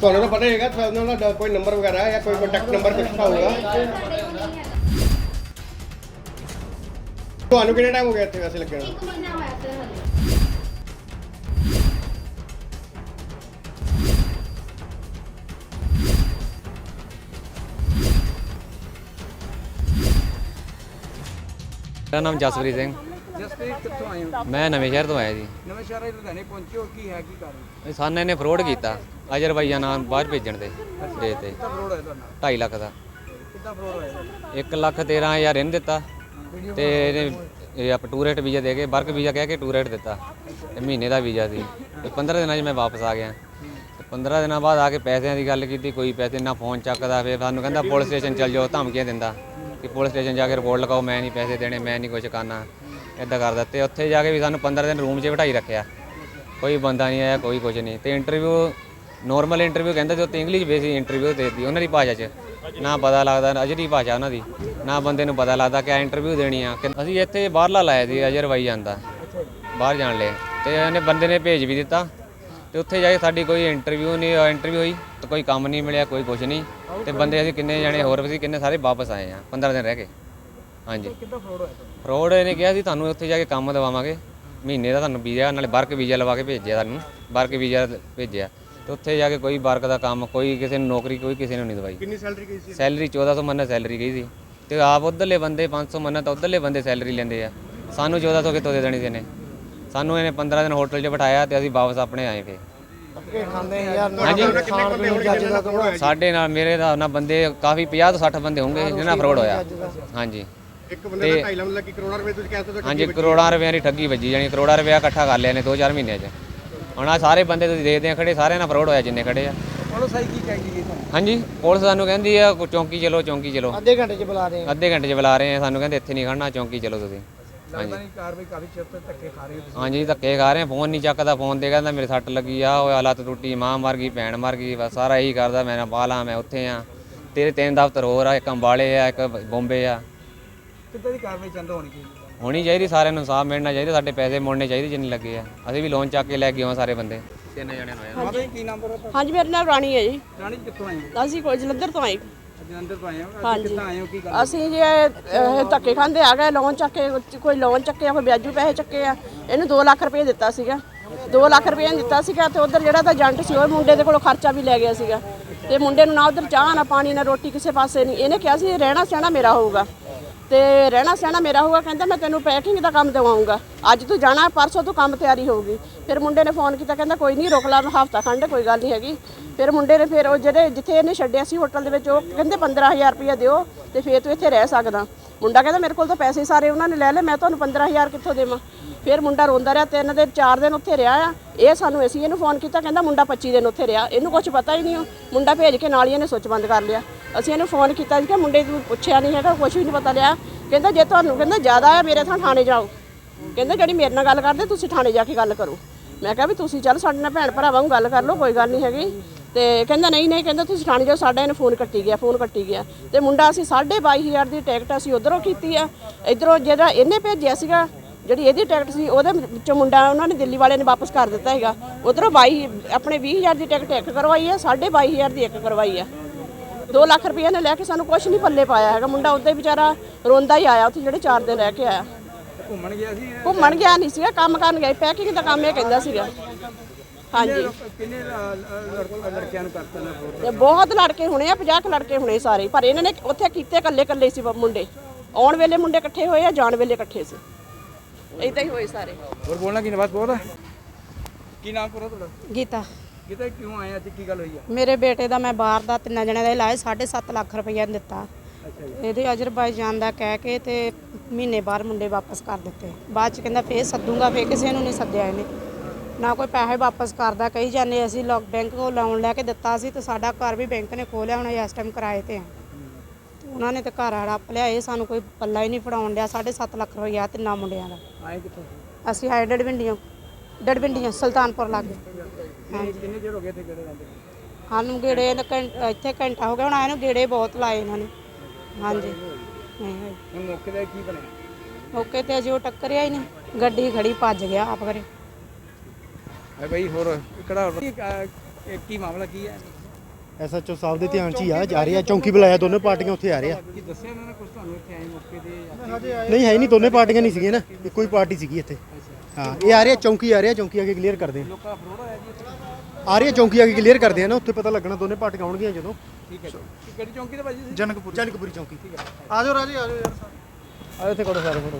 ਤੁਹਾਨੂੰ ਤਾਂ ਪਤਾ ਹੀ ਹੈਗਾ ਤੁਹਾਨੂੰ ਦਾ ਕੋਈ ਨੰਬਰ ਵਗੈਰਾ ਹੈ ਜਾਂ ਕੋਈ ਕੰਟੈਕਟ ਨੰਬਰ ਕੁਛ ਤਾਂ ਹੋਊਗਾ। ਤੁਹਾਨੂੰ ਕਿੰਨਾ ਟਾਈਮ ਹੋ ਗਿਆ ਇੱਥੇ ਵੈਸੇ ਲੱਗਣ ਨੂੰ? ਇੱਕ ਮਹੀਨਾ ਹੋਇਆ ਹਲੇ। ਮੇਰਾ ਨਾਮ ਜਸਪ੍ਰੀਤ ਸਿੰਘ। ਜਸਪ੍ਰੀਤ ਕਿੱਥੋਂ ਆਏ ਹੋ? ਮੈਂ ਨਵੇਂ ਸ਼ਹਿਰ ਤੋਂ ਆਇਆ ਜੀ। ਨਵੇਂ ਸ਼ਹਿਰ ਲੁਧਿਆਣੇ ਪਹੁੰਚੇ ਹੋ ਕੀ ਹੈ ਕੀ ਕਾਰਨ? ਇਹ ਸਾਨੂੰ ਇਹਨੇ ਫਰੋਡ ਕੀਤਾ। ਅਜ਼ਰਬਾਈਜਾਨ ਬਾਹਰ ਭੇਜਣ ਦੇ ਦੇ ਤੇ। ਕਿੱਦਾਂ ਫਰੋਡ ਹੋਇਆ ਤੁਹਾਡਾ 2.5 ਲੱਖ ਦਾ। ਕਿੱਦਾਂ ਫਰੋਡ ਹੋਇਆ 1 ਲੱਖ 13000 ਇਹਨੇ ਦਿੱਤਾ। ਤੇ ਇਹਨੇ ਇਹ ਆਪ ਟੂਰੇਟ ਵੀਜ਼ਾ ਦੇ ਕੇ ਵਰਕ ਵੀਜ਼ਾ ਕਹਿ ਕੇ ਟੂਰੇਟ ਦਿੱਤਾ। ਤੇ ਮਹੀਨੇ ਦਾ ਵੀਜ਼ਾ ਸੀ। ਤੇ 15 ਦਿਨਾਂ 'ਚ ਮੈਂ ਵਾਪਸ ਆ ਗਿਆ। ਤੇ 15 ਦਿਨਾਂ ਬਾਅਦ ਆ ਕੇ ਪੈਸਿਆਂ ਦੀ ਗੱਲ ਕੀਤੀ ਕੋਈ ਪੈਸੇ ਨਾ ਫੋਨ ਚੱਕਦਾ ਫਿਰ ਸਾਨੂੰ ਕਹਿੰਦਾ ਪੁਲਿਸ ਸਟੇਸ਼ਨ ਚੱਲ ਜਾਓ। ਧਮਕੀਆਂ ਦਿੰਦਾ ਕਿ ਪੁਲਿਸ ਸਟੇਸ਼ਨ ਜਾ ਕੇ ਰਿਪੋਰਟ ਲਗਾਓ ਮੈਂ ਨਹੀਂ ਪੈਸੇ ਦੇਣੇ ਮੈਂ ਨਹੀਂ ਕੁਝ ਕਰਨਾ। ਇਦਾਂ ਕਰਦਾ ਤੇ ਉੱਥੇ ਜਾ ਕੇ ਵੀ ਸਾਨੂੰ 15 ਦਿਨ ਰੂਮ 'ਚ ਬਿਠਾਈ ਰੱਖਿਆ। ਕੋਈ ਬੰਦਾ ਨਹੀਂ ਆਇਆ, ਕੋਈ ਕੁਝ ਨਹੀਂ। ਤੇ ਇੰਟਰਵਿਊ ਨੋਰਮਲ ਇੰਟਰਵਿਊ ਕਹਿੰਦੇ ਤੇ ਉੱਤੇ ਇੰਗਲਿਸ਼ ਬੇਸਿਕ ਇੰਟਰਵਿਊ ਦੇਤੀ ਉਹਨਾਂ ਦੀ ਭਾਸ਼ਾ 'ਚ। ਨਾ ਪਤਾ ਲੱਗਦਾ ਅਜਰੀ ਭਾਸ਼ਾ ਉਹਨਾਂ ਦੀ। ਨਾ ਬੰਦੇ ਨੂੰ ਪਤਾ ਲੱਗਦਾ ਕਿ ਇੰਟਰਵਿਊ ਦੇਣੀ ਆ। ਕਿ ਅਸੀਂ ਇੱਥੇ ਬਾਹਰਲਾ ਲਾਇਆ ਸੀ ਅਜ਼ਰਬਾਈਜਾਨ ਜਾਂਦਾ ਬਾਹਰ ਜਾਣ ਲਈ। ਤੇ ਇਹਨੇ ਬੰਦੇ ਨੇ ਭੇਜ ਵੀ ਦਿੱਤਾ। ਤੇ ਉੱਥੇ ਜਾ ਕੇ ਸਾਡੀ ਕੋਈ ਇੰਟਰਵਿਊ ਨਹੀਂ ਇੰਟਰਵਿਊ ਹੋਈ। ਤੇ ਕੋਈ ਕੰਮ ਨਹੀਂ ਮਿਲਿਆ, ਕੋਈ ਕੁਝ ਨਹੀਂ। ਤੇ ਬੰਦੇ ਅਸੀਂ ਕਿੰਨੇ ਜਣੇ ਹੋਰ ਸੀ, ਕਿੰਨੇ ਸਾਰੇ ਵਾਪਸ ਆਏ ਆ 15 ਦਿਨ ਰਹਿ ਕੇ ਹਾਂਜੀ। ਕਿੱਦਾਂ ਫਰੋਡ ਹੋਇਆ ਤੁਹਾਡਾ? ਫਰੋਡ ਇਹਨੇ ਕਿਹਾ ਸੀ ਤੁਹਾਨੂੰ ਉੱਥੇ ਜਾ ਕੇ ਕੰਮ ਦਵਾਵਾਂਗੇ। ਮਹੀਨੇ ਦਾ ਤੁਹਾਨੂੰ ਵੀਜ਼ਾ ਨਾਲੇ ਵਰਕ ਵੀਜ਼ਾ ਲਵਾ ਕੇ ਭੇਜਿਆ ਤੁਹਾਨੂੰ। ਵਰਕ ਵੀਜ਼ਾ ਭੇਜਿਆ। ਤੇ ਉੱਥੇ ਜਾ ਕੇ ਕੋਈ ਵਰਕ ਦਾ ਕੰਮ ਕੋਈ ਕਿਸੇ ਨੂੰ ਨੌਕਰੀ ਕੋਈ ਕਿਸੇ ਨੂੰ ਨਹੀਂ ਦਵਾਈ। ਕਿੰਨੀ ਸੈਲਰੀ ਗਈ ਸੀ? ਸੈਲਰੀ 1400 ਮੰਨਾ ਸੈਲਰੀ ਗਈ ਸੀ। ਤੇ ਆਪ ਉਧਰਲੇ ਬੰਦੇ 500 ਮੰਨਾ ਤਾਂ ਉਧਰਲੇ ਬੰਦੇ ਸੈਲਰੀ ਲੈਂਦੇ ਆ। ਸਾਨੂੰ 1400 ਕਿੱਥੋਂ ਦੇ ਦੇਣੀ ਸੀ ਇਹਨੇ? ਸਾਨੂੰ ਇਹਨੇ 15 ਦਿਨ ਹੋਟਲ 'ਚ ਬਿਠਾਇਆ ਤੇ ਅਸੀਂ ਵਾਪਸ ਆਪਣੇ ਆਏ ਫੇ ਹਾਂਜੀ। ਸਾਡੇ ਨਾਲ ਮੇਰੇ ਦਾ ਨਾ ਬੰਦੇ ਕਾਫੀ 50 ਤੋਂ 60 ਬੰਦੇ ਹੋਣਗੇ ਜਿਹਨਾਂ ਨਾਲ ਫਰੋਡ ਹੋਇਆ। ਹਾਂਜੀ। ਇੱਕ ਬੰਦੇ ਦਾ 2.5 ਲੱਖ ਕਰੋੜਾਂ ਰੁਪਏ ਤੁਸੀਂ ਕਹਿੰਦੇ ਹੋ ਹਾਂਜੀ ਕਰੋੜਾਂ ਰੁਪਏ ਦੀ ਠੱਗੀ ਵੱਜੀ ਜਾਣੀ ਕਰੋੜਾਂ ਰੁਪਇਆ ਇਕੱਠਾ ਕਰ ਲਿਆ ਨੇ 2-4 ਮਹੀਨਿਆਂ 'ਚ। ਹੁਣ ਆ ਸਾਰੇ ਬੰਦੇ ਤੁਸੀਂ ਦੇਖਦੇ ਆ ਖੜੇ ਸਾਰਿਆਂ ਨਾਲ ਫਰੋਡ ਹੋਇਆ ਜਿੰਨੇ ਖੜੇ ਆ। ਪੁਲਿਸ ਆਈ ਕੀ ਕਹਿ ਗਈ ਤੁਹਾਨੂੰ? ਹਾਂਜੀ ਪੁਲਿਸ ਸਾਨੂੰ ਕਹਿੰਦੀ ਆ ਕੋ- ਚੌਂਕੀ ਚਲੋ ਚੌਂਕੀ ਚਲੋ। ਅੱਧੇ ਘੰਟੇ 'ਚ ਬੁਲਾ ਰਹੇ ਅੱਧੇ ਘੰਟੇ 'ਚ ਬੁਲਾ ਰਹੇ ਆ ਸਾਨੂੰ ਕਹਿੰਦੇ ਇੱਥੇ ਨਹੀਂ ਖੜਨਾ ਚੌਂਕੀ ਚਲੋ ਤੁਸੀਂ। ਲੱਗਦਾ ਨਹੀਂ ਕਾਰਵਾਈ ਕਾਫੀ ਚਿਰ ਤੋਂ ਧੱਕੇ ਖਾ ਰਹੇ ਹੋ ਤੁਸੀਂ। ਹਾਂਜੀ ਧੱਕੇ ਖਾ ਰਹੇ ਆ ਫੋਨ ਨਹੀਂ ਚੱਕਦਾ ਫੋਨ ਤੇ ਕਹਿੰਦਾ ਮੇਰੇ ਸੱਟ ਲੱਗੀ ਆ ਉਹ ਲੱਤ ਟੁੱਟੀ ਮਾਂ ਮਰ ਗਈ ਭੈਣ ਮਰ ਗਈ ਬਸ ਸਾਰਾ ਇਹੀ ਕਰਦਾ ਮੈਂ ਨਾ ਬਾਲਾ ਮੈਂ ਉੱਥੇ ਆ। ਤੇਰੇ ਤਿੰਨ ਦਫ਼ਤਰ ਹੋਰ ਆ ਇੱਕ ਅੰਬਾਲੇ ਆ ਇੱਕ ਬੰਬੇ ਆ। ਕਿੱਦਾਂ ਦੀ ਕਾਰਵਾਈ ਚੰਦ ਹੋਣੀ ਚਾਹੀਦੀ? ਹੋਣੀ ਚਾਹੀਦੀ ਸਾਰਿਆਂ ਨੂੰ ਇਨਸਾਫ ਮਿਲਣਾ ਚਾਹੀਦਾ ਸਾਡੇ ਪੈਸੇ ਮੁੜਨੇ ਚਾਹੀਦੇ ਜਿੰਨੇ ਲੱਗੇ ਆ। ਅਸੀਂ ਵੀ ਲੋਨ ਚੱਕ ਕੇ ਲੈ ਕੇ ਆਵਾਂ ਸਾਰੇ ਬੰਦੇ। ਤਿੰਨ ਜਣਿਆਂ ਨੂੰ ਆਇਆ। ਮਾਤਾ ਜੀ ਕੀ ਨੰਬਰ ਹੈ ਹਾਂਜੀ ਮੇਰੇ ਨਾਲ ਰਾਣੀ ਹੈ ਜੀ। ਰਾਣੀ ਕਿੱਥੋਂ ਆਏ ਹੋ? ਅਸੀਂ ਕੋਈ ਜਲੰਧਰ ਤੋਂ ਆਏ। ਜਲੰਧਰ ਤੋਂ ਆਏ ਹੋ? ਅੱਜ। ਕਿੱਦਾਂ ਆਏ ਹੋ? ਕੀ ਗੱਲ? ਅਸੀਂ ਜੇ ਇਹ ਧੱਕੇ ਖਾਂਦੇ ਆ ਗਏ ਲੋਨ ਚੱਕੇ ਕੋਈ ਲੋਨ ਚੱਕਿਆ ਕੋਈ ਵਿਆਜੂ ਪੈਸੇ ਚੱਕੇ ਆ। ਇਹਨੂੰ 2 ਲੱਖ ਰੁਪਏ ਦਿੱਤਾ ਸੀਗਾ। 2 ਲੱਖ ਰੁਪਏ ਦਿੱਤਾ ਸੀਗਾ ਤੇ ਉਧਰ ਜਿਹੜਾ ਤਾਂ ਏਜੰਟ ਸੀ ਉਹ ਮੁੰਡੇ ਦੇ ਕੋਲੋਂ ਖਰਚਾ ਵੀ ਲੈ ਗਿਆ ਸੀਗਾ। ਤੇ ਮੁੰਡੇ ਨੂੰ ਨਾ ਉਧਰ ਚਾਹ ਨਾ ਪਾਣੀ ਨਾ ਰੋਟੀ ਕਿਸੇ ਪਾਸੇ ਨਹੀਂ। ਇਹਨੇ ਕਿਹਾ ਸੀ ਰਹਿਣਾ ਸਹਿਣਾ ਮੇਰਾ ਹੋਊਗਾ। ਤੇ ਰਹਿਣਾ ਸਹਿਣਾ ਮੇਰਾ ਹੋਊਗਾ, ਕਹਿੰਦਾ ਮੈਂ ਤੈਨੂੰ ਪੈਕਿੰਗ ਦਾ ਕੰਮ ਦਿਵਾਉਂਗਾ। ਅੱਜ ਤੂੰ ਜਾਣਾ, ਪਰਸੋਂ ਤੂੰ ਕੰਮ ਤਿਆਰੀ ਹੋਊਗੀ। ਫਿਰ ਮੁੰਡੇ ਨੇ ਫੋਨ ਕੀਤਾ, ਕਹਿੰਦਾ ਕੋਈ ਨਹੀਂ ਰੋਕ ਲਾ ਹਫਤਾ ਖੰਡ, ਕੋਈ ਗੱਲ ਨਹੀਂ ਹੈਗੀ। ਫਿਰ ਮੁੰਡੇ ਨੇ ਫਿਰ ਉਹ ਜਿਹੜੇ, ਜਿੱਥੇ ਇਹਨੇ ਛੱਡਿਆ ਸੀ ਹੋਟਲ ਦੇ ਵਿੱਚ, ਉਹ ਕਹਿੰਦੇ 15000 ਰੁਪਇਆ ਦਿਓ ਤੇ ਫਿਰ ਤੂੰ ਇੱਥੇ ਰਹਿ ਸਕਦਾ। ਮੁੰਡਾ ਕਹਿੰਦਾ, ਮੇਰੇ ਕੋਲ ਤਾਂ ਪੈਸੇ ਸਾਰੇ ਉਹਨਾਂ ਨੇ ਲੈ ਲਏ, ਮੈਂ ਤੁਹਾਨੂੰ 15000 ਕਿੱਥੋਂ ਦੇਵਾਂ? ਫਿਰ ਮੁੰਡਾ ਰੋਂਦਾ ਰਿਹਾ ਤਿੰਨ ਦਿਨ ਚਾਰ ਦਿਨ ਉੱਥੇ ਰਿਹਾ ਆ। ਇਹ ਸਾਨੂੰ ਅਸੀਂ ਇਹਨੂੰ ਫੋਨ ਕੀਤਾ, ਕਹਿੰਦਾ ਮੁੰਡਾ 25 ਦਿਨ ਉੱਥੇ ਰਿਹਾ। ਇਹਨੂੰ ਕੁਝ ਪਤਾ ਹੀ ਨਹੀਂ ਉਹ। ਮੁੰਡਾ ਭੇਜ ਕੇ ਨਾਲ ਹੀ ਇਹਨੇ ਸੁੱਚ ਬੰਦ ਕਰ ਲਿਆ। ਅਸੀਂ ਇਹਨੂੰ ਫੋਨ ਕੀਤਾ ਜੀ ਕਿ ਮੁੰਡੇ ਨੂੰ ਪੁੱਛਿਆ ਨਹੀਂ ਹੈਗਾ ਕੁਝ ਵੀ ਨਹੀਂ ਪਤਾ ਲਿਆ। ਕਹਿੰਦਾ, ਜੇ ਤੁਹਾਨੂੰ, ਕਹਿੰਦਾ, ਜ਼ਿਆਦਾ ਆ ਮੇਰੇ ਥਾਂ ਥਾਣੇ ਜਾਓ। ਕਹਿੰਦਾ ਜਿਹੜੀ ਮੇਰੇ ਨਾਲ ਗੱਲ ਕਰਦੇ, ਤੁਸੀਂ ਥਾਣੇ ਜਾ ਕੇ ਗੱਲ ਕਰੋ। ਮੈਂ ਕਿਹਾ ਵੀ, ਤੁਸੀਂ ਚੱਲ ਸਾਡੇ ਨਾਲ ਭੈਣ ਭਰਾਵਾਂ ਨੂੰ ਗੱਲ ਕਰ ਲਓ, ਕੋਈ ਗੱਲ ਨਹੀਂ ਹੈਗੀ। ਤੇ ਕਹਿੰਦਾ, ਨਹੀਂ ਨਹੀਂ, ਕਹਿੰਦਾ, ਤੁਸੀਂ ਥਾਣੇ ਜਾਓ, ਸਾਡਾ ਇਹਨੇ ਫੋਨ ਕੱਟੀ ਗਿਆ, ਫੋਨ ਕੱਟੀ ਗਿਆ। ਤੇ ਮੁੰਡਾ ਅਸੀਂ 22500 ਦੀ ਟਿਕਟ ਅਸੀਂ ਉਧਰੋਂ ਕੀਤੀ ਆ ਇਧਰੋਂ ਜਿਹੜਾ ਇਹਨੇ ਭੇਜਿਆ ਸੀਗਾ, ਜਿਹੜੀ ਇਹਦੀ ਟਿਕਟ ਸੀ, ਉਹਦੇ ਵਿੱਚੋਂ ਮੁੰਡਾ ਉਹਨਾਂ ਨੇ ਦਿੱਲੀ ਵਾਲਿਆਂ ਨੇ ਵਾਪਸ ਕਰ ਦਿੱਤਾ ਹੈਗਾ। ਉਧਰੋਂ 22 ਆਪਣੇ 20000 ਦੀ ਟਿਕਟ ਇੱਕ ਕਰਵਾਈ ਆ 22500 ਦੀ ਇੱਕ ਕਰਵਾਈ ਆ 2 ਲੱਖ ਰੁਪਏ ਨੇ ਲੈ ਕੇ ਸਾਨੂੰ ਕੁਝ ਨਹੀਂ ਪੱਲੇ ਪਾਇਆ ਹੈਗਾ। ਮੁੰਡਾ ਉੱਤੇ ਵਿਚਾਰਾ ਰੋਂਦਾ ਹੀ ਆਇਆ ਉੱਥੇ ਜਿਹੜੇ 4 ਦਿਨ ਰਹਿ ਕੇ ਆਇਆ। ਘੁੰਮਣ ਗਿਆ ਸੀ ਘੁੰਮਣ ਗਿਆ ਨਹੀਂ ਸੀਗਾ ਕੰਮ ਕਰਨ ਗਿਆ ਪੈਕਿੰਗ ਦਾ ਕੰਮ ਇਹ ਕਹਿੰਦਾ ਸੀਗਾ। ਹਾਂਜੀ। ਕਿੰਨੇ ਲੜਕਿਆਂ ਨੂੰ ਕਰਤਾ ਨਾ ਤੇ ਬਹੁਤ ਲੜਕੇ ਹੋਣੇ ਆ 50 ਕੁ ਲੜਕੇ ਹੋਣੇ ਸਾਰੇ। ਪਰ ਇਹਨਾਂ ਨੇ ਉੱਥੇ ਕੀਤੇ ਇਕੱਲੇ ਇਕੱਲੇ ਸੀ ਮੁੰਡੇ। ਆਉਣ ਵੇਲੇ ਮੁੰਡੇ ਇਕੱਠੇ ਹੋਏ ਆ ਜਾਣ ਵੇਲੇ ਇਕੱਠੇ ਸੀ। ਏਦਾਂ ਹੀ ਹੋਏ ਸਾਰੇ। ਹੋਰ ਬੋਲਣਾ ਕੀ ਬਾਤ ਬੋਲ ਕੀ ਨਾਮ ਪੂਰਾ ਤੁਹਾਡਾ? ਗੀਤਾ। ਕਿਤੇ ਕਿਉਂ ਆਏ ਅੱਜ ਕੀ ਗੱਲ ਹੋਈ ਆ? ਮੇਰੇ ਬੇਟੇ ਦਾ ਮੈਂ ਬਾਹਰ ਦਾ ਤਿੰਨਾਂ ਜਣਿਆਂ ਦਾ ਇਲਾਜ 7.5 ਲੱਖ ਰੁਪਈਆ ਦਿੱਤਾ। ਇਹਦੇ ਅਜ਼ਰਬਾਈਜਾਨ ਦਾ ਕਹਿ ਕੇ ਤੇ ਮਹੀਨੇ ਬਾਅਦ ਮੁੰਡੇ ਵਾਪਸ ਕਰ ਦਿੱਤੇ। ਬਾਅਦ ਚ ਕਹਿੰਦਾ ਫੇਰ ਸੱਦੂਗਾ ਫੇਰ ਕਿਸੇ ਨੂੰ ਨਹੀਂ ਸੱਦਿਆ ਇਹਨੇ। ਨਾ ਕੋਈ ਪੈਸੇ ਵਾਪਸ ਕਰਦਾ ਕਹੀ ਜਾਂਦੇ ਅਸੀਂ ਲੋਕ ਬੈਂਕ ਕੋਲ ਲੋਨ ਲੈ ਕੇ ਦਿੱਤਾ ਸੀ ਤੇ ਸਾਡਾ ਘਰ ਵੀ ਬੈਂਕ ਨੇ ਖੋਲਿਆ ਹੁਣ ਇਸ ਟਾਈਮ ਕਿਰਾਏ ਤੇ ਆ। ਉਹਨਾਂ ਨੇ ਤੇ ਘਰ ਹੜੱਪ ਲਿਆ ਇਹ ਸਾਨੂੰ ਕੋਈ ਪੱਲਾ ਹੀ ਨਹੀਂ ਫੜਾਉਣ ਡਿਆ 7.5 ਲੱਖ ਰੁਪਈਆ ਤਿੰਨਾਂ ਮੁੰਡਿਆਂ ਦਾ। ਆਏ ਕਿੱਥੋਂ? ਅਸੀਂ ਆਏ ਡੜਵਿੰਡੀਆਂ ਡੜਵਿੰਡੀਆਂ ਸੁਲਤਾਨਪੁਰ ਲਾਗੇ। ਕਿੰਨੇ ਚਿਰ ਹੋ ਗਏ ਸਾਨੂੰ ਗੇੜੇ ਘੰ- ਇੱਥੇ ਘੰਟਾ ਹੋ ਗਿਆ ਹੁਣ ਆਏ ਨੂੰ ਗੇੜੇ ਬਹੁਤ ਲਾਏ ਇਹਨਾਂ ਨੇ। ਹਾਂਜੀ। ਨਹੀਂ। ਹੁਣ ਮੌਕੇ ਤੇ ਕੀ ਬਣਿਆ? ਮੌਕੇ ਤੇ ਅਜੇ ਉਹ ਟੱਕਰਿਆ ਹੀ ਨਹੀਂ। ਗੱਡੀ ਖੜੀ ਭੱਜ ਗਿਆ ਆਪ ਕਰੇ ਹੈ ਬਈ ਹੋਰ? ਕਿਹੜਾ ਕੀ ਅਹ, ਇਹ ਕੀ ਮਾਮਲਾ ਕੀ ਹੈ? ਐਸਐਚਓ ਸਾਹਿਬ ਦੇ ਧਿਆਨ 'ਚ ਹੀ ਆ ਜਾ ਰਿਹਾ ਚੌਂਕੀ ਬੁਲਾਇਆ ਦੋਨੇ ਪਾਰਟੀਆਂ ਉੱਥੇ ਆ ਰਿਹਾ। ਕੀ ਦੱਸਿਆ ਇਹਨਾਂ ਨੇ ਕੁਝ ਤੁਹਾਨੂੰ ਇੱਥੇ ਆਏ ਮੌਕੇ ਤੇ ਜਾਂ ਨਹੀਂ ਹੈ ਨਹੀਂ ਦੋਨੇ ਪਾਰਟੀਆਂ ਨਹੀਂ ਸੀਗੀਆਂ ਨਾ। ਇੱਕੋ ਹੀ ਪਾਰਟੀ ਸੀਗੀ ਇੱਥੇ। ਹਾਂ ਇਹ ਆ ਰਿਹਾ ਚੌਂਕੀ ਆ ਰਿਹਾ ਚੌਂਕੀ ਆ ਕੇ ਕਲੀਅਰ ਕਰਦੇ ਆ ਲੋਕਾਂ ਹੋਇਆ ਜੀ ਆ ਰਿਹਾ ਚੌਂਕੀ ਆ ਕੇ ਕਲੀਅਰ ਕਰਦੇ ਆ ਨਾ ਉੱਥੇ ਪਤਾ ਲੱਗਣਾ ਦੋਨੇ ਪਾਰਟੀਆਂ ਆਉਣਗੀਆਂ ਜਦੋਂ। ਠੀਕ ਹੈ ਜੀ। ਕਿਹੜੀ ਚੌਂਕੀ ਤੇ ਭਾਜੀ ਜਨਕਪੁਰ। ਜਨਕਪੁਰੀ ਚੌਂਕੀ। ਆ ਜਾਓ ਰਾਜੇ ਆ ਜਾਓ ਯਾਰ ਆਓ ਇੱਥੇ ਕੋਲ ਸਾਰੇ ਫੋਟੋ